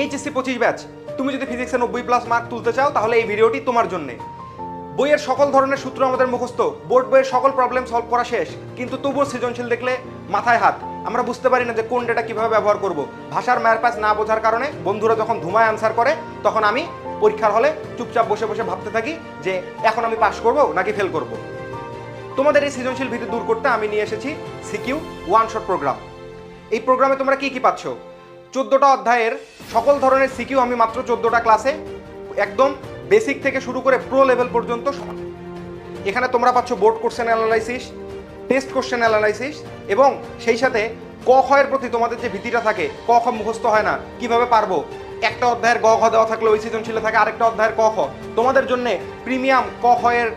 HSC পঁচিশ batch. তুমি যদি ফিজিক্সে নব্বই প্লাস মার্ক তুলতে চাও, তাহলে এই ভিডিওটি তোমার জন্যে। বইয়ের সকল ধরনের সূত্র আমাদের মুখস্থ। বোর্ড বইয়ের সকল প্রবলেম সলভ করা শেষ। কিন্তু তবুও সৃজনশীল দেখলে মাথায় হাত। আমরা বুঝতে পারি না যে কোন ডেটা কীভাবে ব্যবহার করব। ভাষার ম্যারপ্যাচ না বোঝার কারণে বন্ধুরা যখন ধুমায় আনসার করে, তখন আমি পরীক্ষার হলে চুপচাপ বসে বসে ভাবতে থাকি যে এখন আমি পাশ করব নাকি ফেল করব। তোমাদের এই সৃজনশীল ভীতি দূর করতে আমি নিয়ে এসেছি সিকিউ ওয়ান শট প্রোগ্রাম এই প্রোগ্রামে তোমরা কি কি পাচ্ছ? চোদ্দোটা অধ্যায়ের সকল ধরনের সিকিউ আমি মাত্র চোদ্দোটা ক্লাসে একদম বেসিক থেকে শুরু করে প্রো লেভেল পর্যন্ত সমান এখানে তোমরা পাচ্ছ board question analysis test question analysis এবং সেই সাথে ক খয়ের প্রতি তোমাদের যে ভীতিটা থাকে, ক খ মুখস্থ হয় না, কীভাবে পারব? একটা অধ্যায়ের গ খ দেওয়া থাকলে ওই সৃজনশীলে থাকে, আরেকটা অধ্যায়ের ক খ। তোমাদের জন্য প্রিমিয়াম ক খয়ের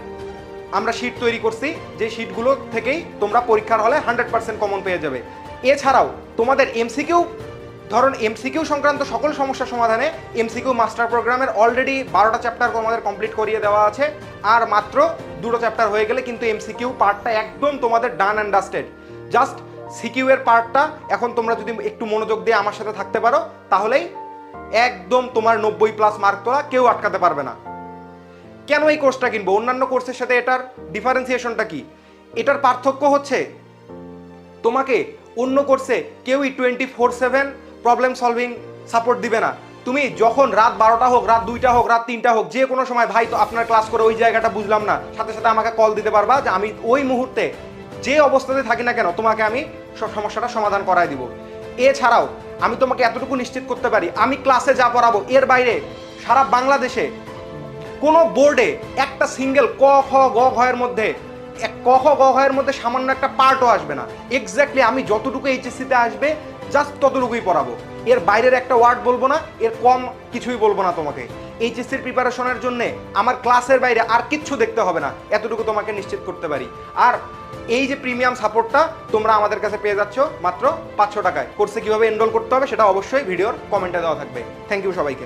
আমরা শিট তৈরি করছি, যে শিটগুলো থেকেই তোমরা পরীক্ষার হলে হান্ড্রেড পার্সেন্ট কমন পেয়ে যাবে। এছাড়াও তোমাদের এমসিকিউ ধরুন এমসিকিউ সংক্রান্ত সকল সমস্যা সমাধানে এমসিকিউ মাস্টার প্রোগ্রামের অলরেডি বারোটা চ্যাপ্টার তোমাদের কমপ্লিট করিয়ে দেওয়া আছে। আর মাত্র দুটো চ্যাপ্টার হয়ে গেলে কিন্তু এমসিকিউ পার্টটা একদম তোমাদের done and dusted just CQ এর পার্টটা এখন তোমরা যদি একটু মনোযোগ দিয়ে আমার সাথে থাকতে পারো, তাহলেই একদম তোমার নব্বই প্লাস মার্ক তোলা কেউ আটকাতে পারবে না। কেন এই কোর্সটা কিনবো? অন্যান্য কোর্সের সাথে এটার ডিফারেন্সিয়েশনটা কি? এটার পার্থক্য হচ্ছে তোমাকে অন্য কোর্সে কেউই twenty four seven problem solving support দিবে না। তুমি যখন রাত বারোটা হোক, রাত দুইটা হোক, রাত তিনটা হোক, যে কোনো সময়, ভাই, তো আপনার ক্লাস করে ওই জায়গাটা বুঝলাম না। সাথে সাথে আমাকে কল দিতে পারবা যে আমি ওই মুহূর্তে যে অবস্থাতে থাকি না কেন, তোমাকে আমি সব সমস্যাটা সমাধান করায় দিব। এছাড়াও, আমি তোমাকে এতটুকু নিশ্চিত করতে পারি, আমি ক্লাসে যা পড়াবো, এর বাইরে সারা বাংলাদেশে কোনো বোর্ডে একটা সিঙ্গেল ক, খ, গ, ঘ এর মধ্যে, এক ক, খ, গ, ঘ এর মধ্যে সামান্য একটা পার্টও আসবে না। এক্স্যাক্টলি আমি যতটুকু এইচএসসিতে আসবে জাস্ট ততটুকুই পড়াবো। এর বাইরের একটা ওয়ার্ড বলব না, এর কম কিছুই বলব না তোমাকে। এইচএসসির প্রিপারেশনের জন্য আমার ক্লাসের বাইরে আর কিচ্ছু দেখতে হবে না, এতটুকু তোমাকে নিশ্চিত করতে পারি। আর এই যে প্রিমিয়াম সাপোর্টটা তোমরা আমাদের কাছে পেয়ে যাচ্ছ মাত্র পাঁচশো টাকায়। কোর্সে কীভাবে এনরোল করতে হবে সেটা অবশ্যই ভিডিওর কমেন্টে দেওয়া থাকবে। থ্যাংক ইউ সবাইকে।